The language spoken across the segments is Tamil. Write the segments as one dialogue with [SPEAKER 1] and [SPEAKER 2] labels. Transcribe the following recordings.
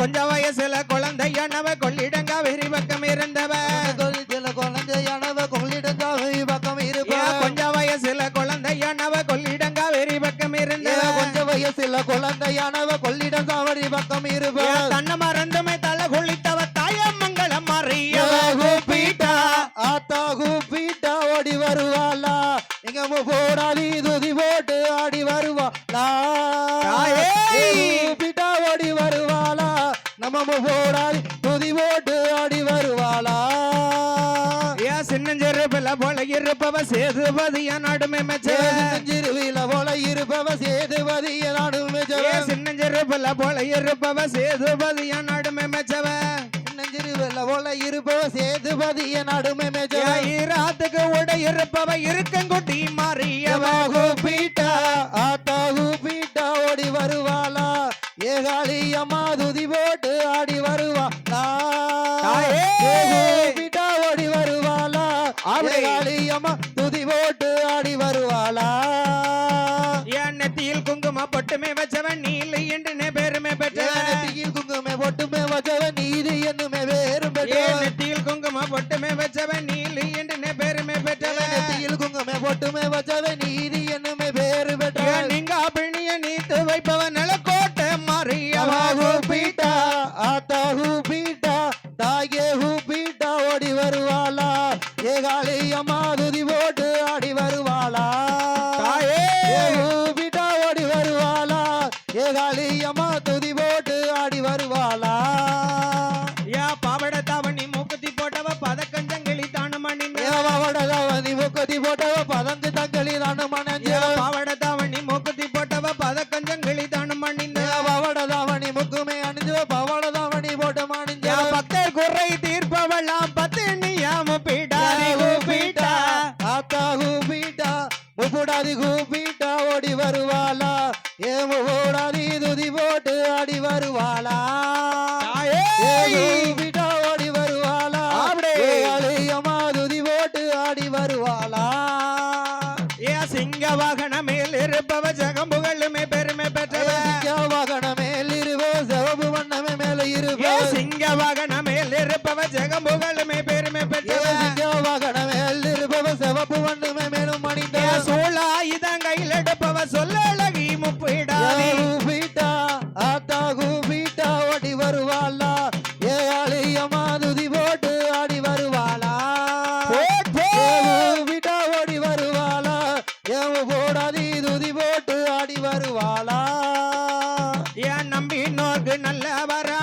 [SPEAKER 1] வயசுல குழந்தையானவ கொள்ளிடங்கா வெறி பக்கம் இருந்தவ.
[SPEAKER 2] குழந்தையானவ கொள்ளிடங்காவை பக்கம்
[SPEAKER 1] ஏ,
[SPEAKER 2] இருப்பா
[SPEAKER 1] கொஞ்ச வயசுல குழந்தையானவ கொள்ளிடங்கா வெறி பக்கம்
[SPEAKER 2] ஏ,
[SPEAKER 1] இருந்தவ
[SPEAKER 2] கொஞ்ச வயசுல குழந்தையானவ கொள்ளிடங்காவடி பக்கம் இருப்பா.
[SPEAKER 1] தன்னை மறந்துமே தலை குளித்தவ தாயமங்கலம் மறிய.
[SPEAKER 2] கூப்பிட்டா ஆத்தா கூப்பிட்டா ஓடி வருவாளா. எங்க போடாதி துதி போட்டு ஆடி வருவாளா. நம்ம போடாதி துதி போட்டு ஆடி வருவாளா?
[SPEAKER 1] ஏ சின்னஞ்சிறு பிள்ளை போல இருப்பவ சேதுபதியா நடுமே மெச்ச
[SPEAKER 2] சிறுவில போல இருப்பவ சேதுபதி நாடுமே
[SPEAKER 1] சின்னஞ்சிறு பிள்ளை போல இருப்பவ சேதுபதியா நடுமே மெச்சவ?
[SPEAKER 2] சிறுவில போல இருப்பவ சேதுபதி நாடுமே
[SPEAKER 1] ஏ ஈராத்துக்கு உட இருப்பவ இருக்கங்குட்டி மாறியவ
[SPEAKER 2] ஏகாளி அம்மா துதி போட்டு ஆடி வருவாளா கூப்பிட்டா ஓடி வருவாளா. ஏகாளி அம்மா துதி போட்டு ஆடி வருவாளா
[SPEAKER 1] என் நெத்தியில் குங்கும பொட்டுமே வச்சவன் நீலு என்று பெருமை பெற்றவன்.
[SPEAKER 2] ஏனத்தியில் குங்குமே பொட்டுமே வச்சவன் நீதி என்னுமே வேறும்
[SPEAKER 1] ஏன்
[SPEAKER 2] பெற்றவன்
[SPEAKER 1] நெத்தியில் குங்கும பொட்டுமே வச்சவன் நீலு என்று பெருமை பெற்றவன்.
[SPEAKER 2] ஏனத்தியில் குங்குமே பொட்டுமே வச்சவன் நீதி என்னுமே வேறு
[SPEAKER 1] ஏன்
[SPEAKER 2] பெற்றவன்.
[SPEAKER 1] நீங்க பிணிய நீத்து வைப்பவன் நிலக்கோட்டை
[SPEAKER 2] வருவாளா? ஏகாளி அம்மா துதி போட்டு ஆடி வருவாளா?
[SPEAKER 1] தாயே!
[SPEAKER 2] ஏ ஹூபீட்டா ஓடி வருவாளா? ஏகாளி அம்மா துதி போட்டு ஆடி வருவாளா?
[SPEAKER 1] யா பாவட தாவணி மூக்குத்தி போட்டவ பதக்கஞ்சங்கிளி தானும் அணிந்த
[SPEAKER 2] ஏவடகவதி முக்கதி போட்டவ பதங்கு தங்களி தானு மனஞ்ச
[SPEAKER 1] யா பாவட தாவணி மூக்குத்தி போட்டவ பதக்கஞ்சங்கிளி தானும் அணிந்த
[SPEAKER 2] பவடதாவணி முக்குமே அணிஞ்சு பவடதாவணி போட்டு மணிஞ்ச.
[SPEAKER 1] பக்தர் குறை தீர்ப்பவளாம்.
[SPEAKER 2] முப்புடாதி கூப்பிட்டா ஓடி வருவாளா? ஏ முப்படாதி துதி போட்டு ஆடி வருவாளா? கூப்பிட்டா ஓடி வருவாளா? அழியம்மா துதி போட்டு ஆடி வருவாளா?
[SPEAKER 1] ஏ சிங்க வாகன மேல் இருப்பவ ஜகம்புகளுமே பெருமை பெற்றவ.
[SPEAKER 2] வாகன மேல் இருவோ சிவப்பு வண்ணமே மேல இருவோ
[SPEAKER 1] சிங்க வாகன மேல் இருப்பவ பெருமை சூளாயுதம் கையில் எடுப்பவ சொல்லழகி முப்பிடாதி
[SPEAKER 2] கூப்பிட்டா ஆத்தா கூப்பிட்டா ஓடி வருவாளா? ஏ அழியம்மா துதி போட்டு ஆடி வருவாளா?
[SPEAKER 1] போட்
[SPEAKER 2] ஏ
[SPEAKER 1] போட்.
[SPEAKER 2] கூப்பிட்டா ஓடி வருவாளா? ஏ போடாதி துதி போட்டு ஆடி வருவாளா?
[SPEAKER 1] ஏன் நம்பி நோக்கு நல்லவரா நல்லவரை?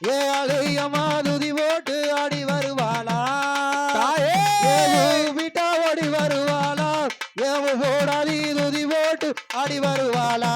[SPEAKER 2] ஏ அழுயம்மா துதி போட்டு ஆடி வருவாளா
[SPEAKER 1] தாயே!
[SPEAKER 2] கூப்பிட்டா ஓடி வருவாளா ஏ போடாதி துதி போட்டு ஆடி வருவாளா